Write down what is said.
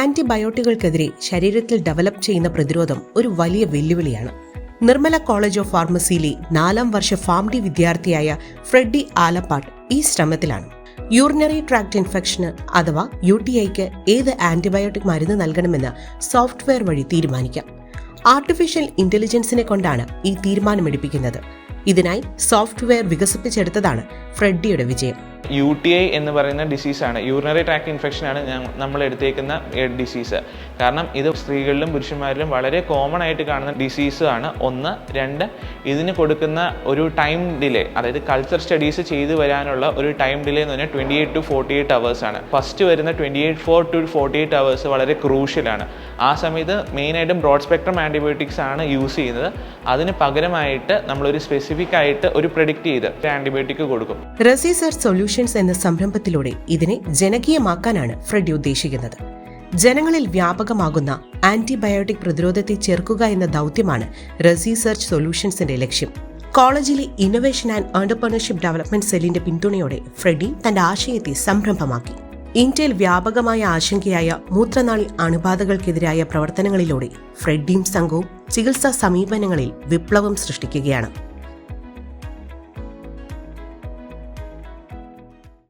ആന്റിബയോട്ടിക്കുകൾക്കെതിരെ ശരീരത്തിൽ ഡെവലപ്പ് ചെയ്യുന്ന പ്രതിരോധം ഒരു വലിയ വെല്ലുവിളിയാണ്. നിർമ്മല കോളേജ് ഓഫ് ഫാർമസിയിലെ നാലാം വർഷ ഫാം ഡി വിദ്യാർത്ഥിയായ ഫ്രെഡി ആലപ്പാട്ട് ഈ ശ്രമത്തിലാണ്. യൂറിനറി ട്രാക്ട് ഇൻഫെക്ഷന് അഥവാ യു ടി ഐക്ക് ഏത് ആന്റിബയോട്ടിക് മരുന്ന് നൽകണമെന്ന് സോഫ്റ്റ്വെയർ വഴി തീരുമാനിക്കാം. ആർട്ടിഫിഷ്യൽ ഇന്റലിജൻസിനെ കൊണ്ടാണ് ഈ തീരുമാനമെടുപ്പിക്കുന്നത്. ഇതിനായി സോഫ്റ്റ്വെയർ വികസിപ്പിച്ചെടുത്തതാണ് ഫ്രെഡിയുടെ വിജയം. യു ടി ഐ എന്ന് പറയുന്ന ഡിസീസാണ് യൂറിനറി ആണ് ഞാൻ നമ്മൾ എടുത്തേക്കുന്ന ഡിസീസ് കാരണം ഇത് സ്ത്രീകളിലും പുരുഷന്മാരിലും വളരെ കോമൺ ആയിട്ട് കാണുന്ന ഡിസീസാണ് ഒന്ന് രണ്ട് ഇതിന് കൊടുക്കുന്ന ഒരു ടൈം ഡിലേ അതായത് കൾച്ചർ സ്റ്റഡീസ് ചെയ്തു വരാനുള്ള ഒരു ടൈം ഡിലേ എന്ന് പറഞ്ഞാൽ twenty eight to forty eight hours ആണ്. ഫസ്റ്റ് വരുന്ന twenty eight four to forty eight hours വളരെ ക്രൂഷ്യലാണ് ആ സമയത്ത് മെയിനായിട്ടും ബ്രോഡ് സ്പെക്ട്രം ആന്റിബയോട്ടിക്സ് ആണ് യൂസ് ചെയ്യുന്നത്. അതിന് പകരമായിട്ട് നമ്മളൊരു സ്പെസിഫിക് ആയിട്ട് ഒരു പ്രൊഡിക്റ്റ് ചെയ്ത് ആന്റിബയോട്ടിക് കൊടുക്കും. റെസീസർ സൊല്യൂഷൻസ് എന്ന സംരംഭത്തിലൂടെ ഇതിനെ ജനകീയമാക്കാനാണ് ഫ്രെഡി ഉദ്ദേശിക്കുന്നത്. ജനങ്ങളിൽ വ്യാപകമാകുന്ന ആന്റിബയോട്ടിക് പ്രതിരോധത്തെ ചെറുക്കുക എന്ന ദൗത്യമാണ് റെസീസർച്ച് സൊല്യൂഷൻസിന്റെ ലക്ഷ്യം. കോളേജിലെ ഇന്നൊവേഷൻ ആൻഡ് എന്റർപ്രണർഷിപ്പ് ഡെവലപ്മെന്റ് സെല്ലിന്റെ പിന്തുണയോടെ ഫ്രെഡി തന്റെ ആശയത്തെ സംരംഭമാക്കി. ഇന്ത്യയിൽ വ്യാപകമായ ആശങ്കയായ മൂത്രനാളി അണുബാധകൾക്കെതിരായ പ്രവർത്തനങ്ങളിലൂടെ ഫ്രെഡിയും സംഘവും ചികിത്സാ സമീപനങ്ങളിൽ വിപ്ലവം സൃഷ്ടിക്കുകയാണ്.